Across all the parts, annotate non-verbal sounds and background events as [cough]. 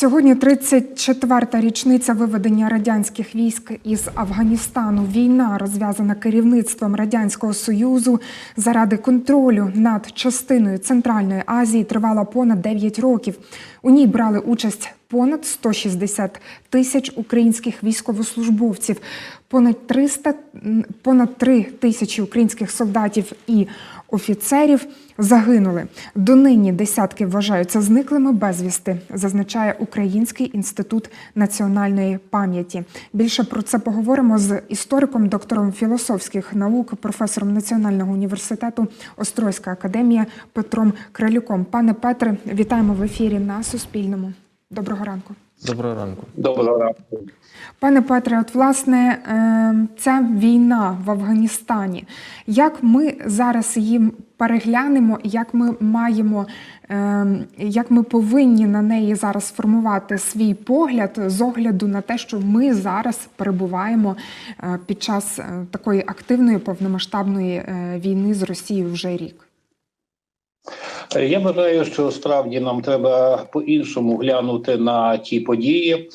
Сьогодні 34-та річниця виведення радянських військ із Афганістану. Війна, розв'язана керівництвом радянського союзу заради контролю над частиною Центральної Азії, тривала понад 9 років. У ній брали участь понад 160 тисяч українських військовослужбовців, понад 300, понад 3 тисячі українських солдатів і офіцерів загинули. Донині десятки вважаються зниклими безвісти, зазначає Український інститут національної пам'яті. Більше про це поговоримо з істориком, доктором філософських наук, професором Національного університету Острозька академія Петром Кралюком. Пане Петре, вітаємо в ефірі на Суспільному. Доброго ранку. Доброго ранку. Доброго ранку. Пане Петре, от власне е, ця війна в Афганістані. Як ми зараз її переглянемо, як ми маємо, е, як ми повинні на неї зараз формувати свій погляд з огляду на те, що ми зараз перебуваємо е, під час е, такої активної повномасштабної е, війни з Росією вже рік? Я вважаю, що справді нам треба по-іншому глянути на ті події.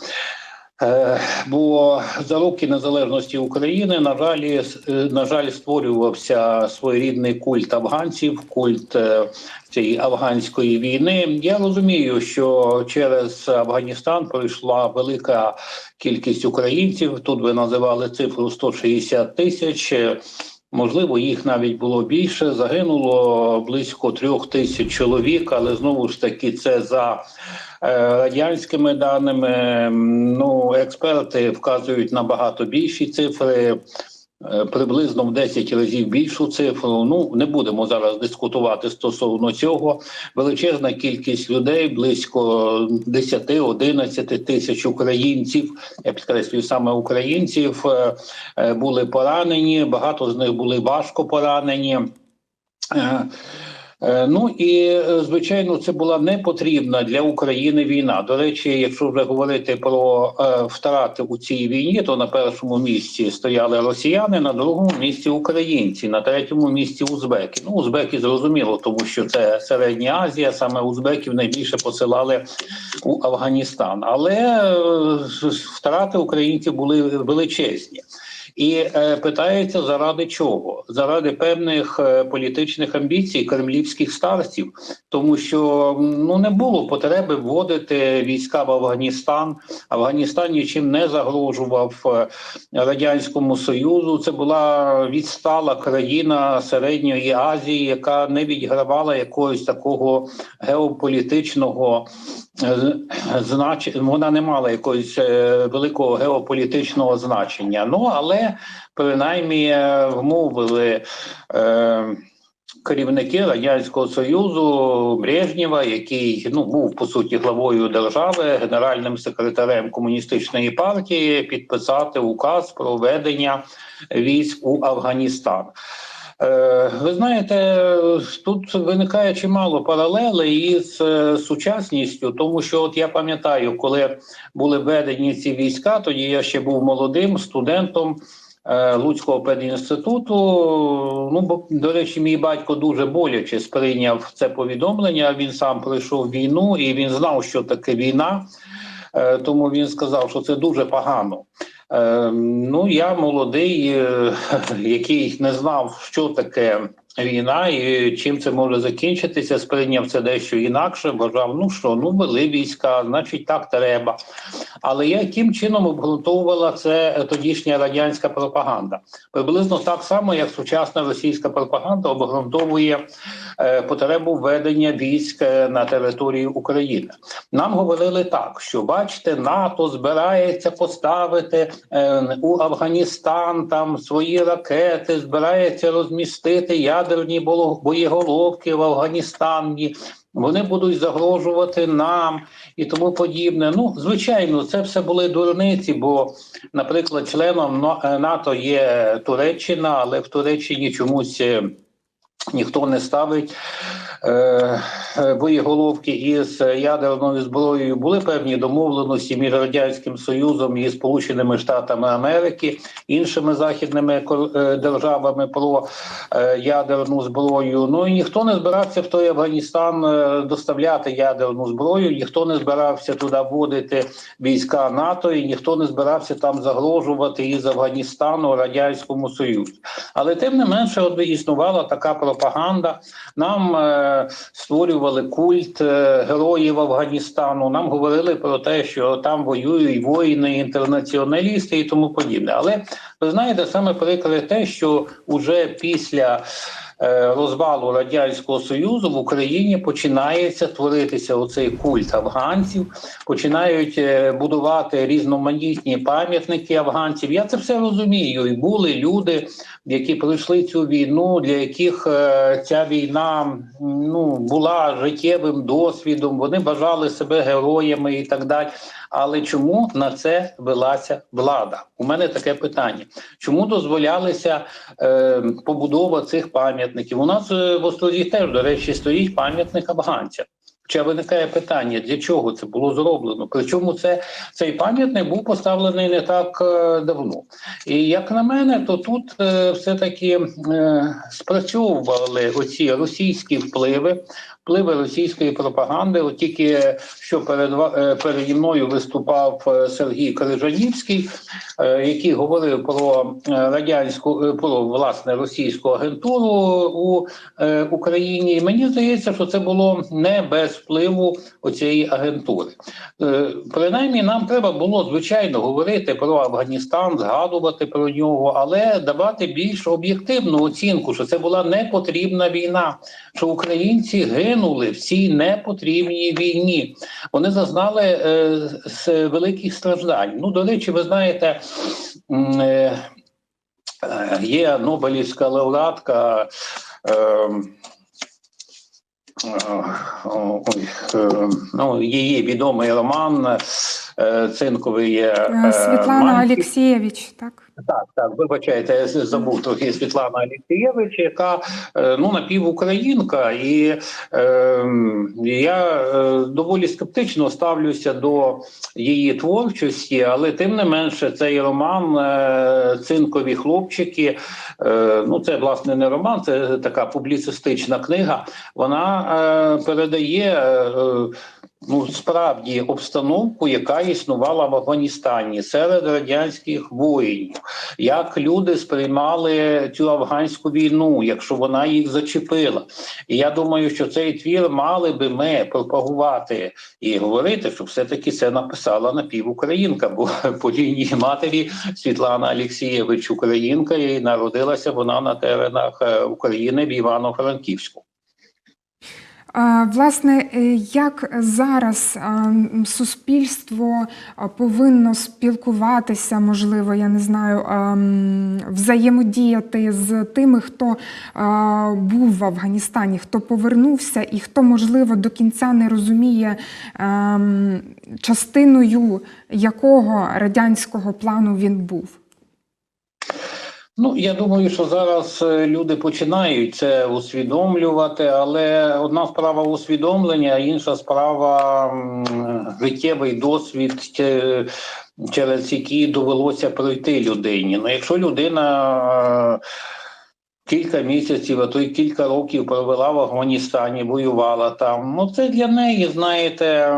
Е, Бо за роки незалежності України, на жаль, е, на жаль, створювався своєрідний культ афганців, культ е, цієї афганської війни. Я розумію, що через Афганістан пройшла велика кількість українців. Тут ви називали цифру 160 тисяч. Можливо, їх навіть було більше. Загинуло близько трьох тисяч чоловік, але знову ж таки, це за е, радянськими даними. Ну, експерти вказують на багато більші цифри. Е, Приблизно в 10 разів більшу цифру. Ну не будемо зараз дискутувати стосовно цього. Величезна кількість людей, близько 10-11 тисяч українців. Я підкреслюю саме українців е, е, були поранені. Багато з них були важко поранені. Е, Ну і е, звичайно, це була не потрібна для України війна. До речі, якщо вже говорити про е, втрати у цій війні, то на першому місці стояли росіяни, на другому місці українці, на третьому місці узбеки. Ну, узбеки зрозуміло, тому що це Середня Азія, саме узбеків найбільше посилали у Афганістан. Але втрати українців були величезні. І е, питається заради чого? Заради певних е, політичних амбіцій кремлівських старців, тому що ну не було потреби вводити війська в Афганістан. Афганістан нічим не загрожував е, радянському союзу. Це була відстала країна середньої Азії, яка не відігравала якогось такого геополітичного значення. Вона не мала якогось великого геополітичного значення. Ну але принаймні е, вмовили. Е, Керівники радянського союзу Брежнєва, який ну був по суті главою держави, генеральним секретарем комуністичної партії, підписати указ про введення військ у Афганістан. Е, Ви знаєте, тут виникає чимало паралелей із е, сучасністю, тому що от я пам'ятаю, коли були введені ці війська, тоді я ще був молодим студентом. е, Луцького педінституту. Ну, бо, до речі, мій батько дуже боляче сприйняв це повідомлення. Він сам пройшов війну і він знав, що таке війна. Тому він сказав, що це дуже погано. Е, Ну, я молодий, е, [laughs] який не знав, що таке війна і чим це може закінчитися, сприйняв це дещо інакше. Вважав, ну що, ну вели війська, значить так треба. Але яким чином обґрунтовувала це тодішня радянська пропаганда? Приблизно так само, як сучасна російська пропаганда обґрунтовує потребу введення військ е, на території України. Нам говорили так, що бачите, НАТО збирається поставити е, у Афганістан там свої ракети, збирається розмістити ядерні боєголовки в Афганістані. Вони будуть загрожувати нам і тому подібне. Ну, звичайно, це все були дурниці, бо, наприклад, членом Но- е, НАТО є Туреччина, але в Туреччині чомусь е, ніхто не ставить. Е, е, боєголовки із ядерною зброєю були певні домовленості між радянським союзом і Сполученими Штатами Америки, іншими західними е, державами про ядерну зброю. Ну і ніхто не збирався в той Афганістан доставляти ядерну зброю, ніхто не збирався туди вводити війська НАТО, і ніхто не збирався там загрожувати із Афганістану радянському союзу. Але тим не менше, існувала така пропаганда. Нам створювали культ е, героїв Афганістану. Нам говорили про те, що там воюють воїни, інтернаціоналісти і тому подібне. Але ви знаєте, саме прикре те, що уже після розвалу радянського союзу в Україні починається творитися оцей культ афганців, починають е, будувати різноманітні пам'ятники афганців. Я це все розумію. І були люди, які пройшли цю війну, для яких е, ця війна ну була життєвим досвідом. Вони бажали себе героями і так далі. Але чому на це велася влада? У мене таке питання: чому дозволялися е, побудова цих пам'ятників? У нас е, в Острозі теж, до речі, стоїть пам'ятник афганцям. Хоча виникає питання, для чого це було зроблено? Причому це цей пам'ятник був поставлений не так е, давно. І як на мене, то тут е, все-таки е, спрацьовували оці російські впливи, впливи російської пропаганди. От тільки що перед переді мною виступав Сергій Крижанівський, який говорив про радянську про власне російську агентуру у Україні. І мені здається, що це було не без впливу оцієї агентури. Е, Принаймні, нам треба було звичайно говорити про Афганістан, згадувати про нього, але давати більш об'єктивну оцінку, що це була непотрібна війна, що українці гинули в цій непотрібній війні. Вони зазнали е, великих страждань. Ну, до речі, ви знаєте. е, е, Є Нобелівська лауреатка. Е, е, ой, е, ну, її відомий роман е, Цинковий Е, е, Світлана Олексєвич, так? Так, так, вибачайте, я забув трохи Світлана Алєксєєвич, яка е, ну напівукраїнка, і е, я доволі скептично ставлюся до її творчості, але тим не менше, цей роман е, Цинкові хлопчики. Е, ну, це власне не роман, це така публіцистична книга. Вона е, передає. Е, Ну, справді обстановку, яка існувала в Афганістані серед радянських воїнів, як люди сприймали цю афганську війну, якщо вона їх зачепила. І я думаю, що цей твір мали би ми пропагувати і говорити, що все-таки це написала напівукраїнка, бо [laughs] по лінії матері Світлана Алєксієвич Українка, і народилася вона на теренах е, України в Івано-Франківську. Власне, е, як зараз суспільство повинно спілкуватися, можливо, я не знаю, взаємодіяти з тими, хто був в Афганістані, хто повернувся, і хто, можливо, до кінця не розуміє, частиною якого радянського плану він був? Ну, я думаю, що зараз е, люди починають це усвідомлювати, але одна справа усвідомлення, а інша справа життєвий досвід, через який довелося пройти людині. Ну, якщо людина е, кілька місяців, а то й кілька років провела в Афганістані, воювала там. Ну це для неї, знаєте,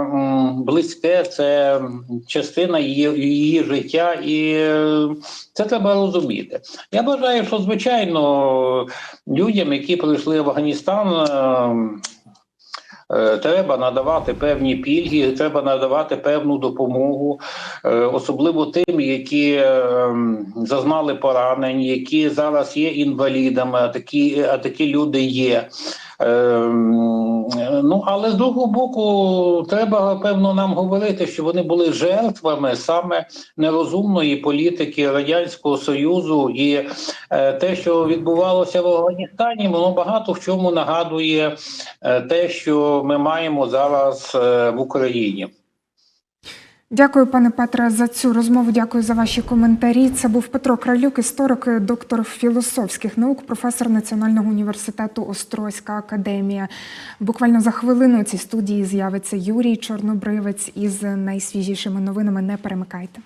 близьке, це частина її, її життя, і е, це треба розуміти. Я вважаю, що звичайно людям, які прийшли в Афганістан. Е, Треба надавати певні пільги, треба надавати певну допомогу, е, особливо тим, які е, зазнали поранень, які зараз є інвалідами, а такі, а такі люди є. Ну але з другого боку, треба певно нам говорити, що вони були жертвами саме нерозумної політики радянського союзу, і е, те, що відбувалося в Афганістані, воно багато в чому нагадує е, те, що ми маємо зараз е, в Україні. Дякую, пане Петре, за цю розмову. Дякую за ваші коментарі. Це був Петро Кралюк, історик, доктор філософських наук, професор Національного університету Острозька академія. Буквально за хвилину у цій студії з'явиться Юрій Чорнобривець із найсвіжішими новинами. Не перемикайте.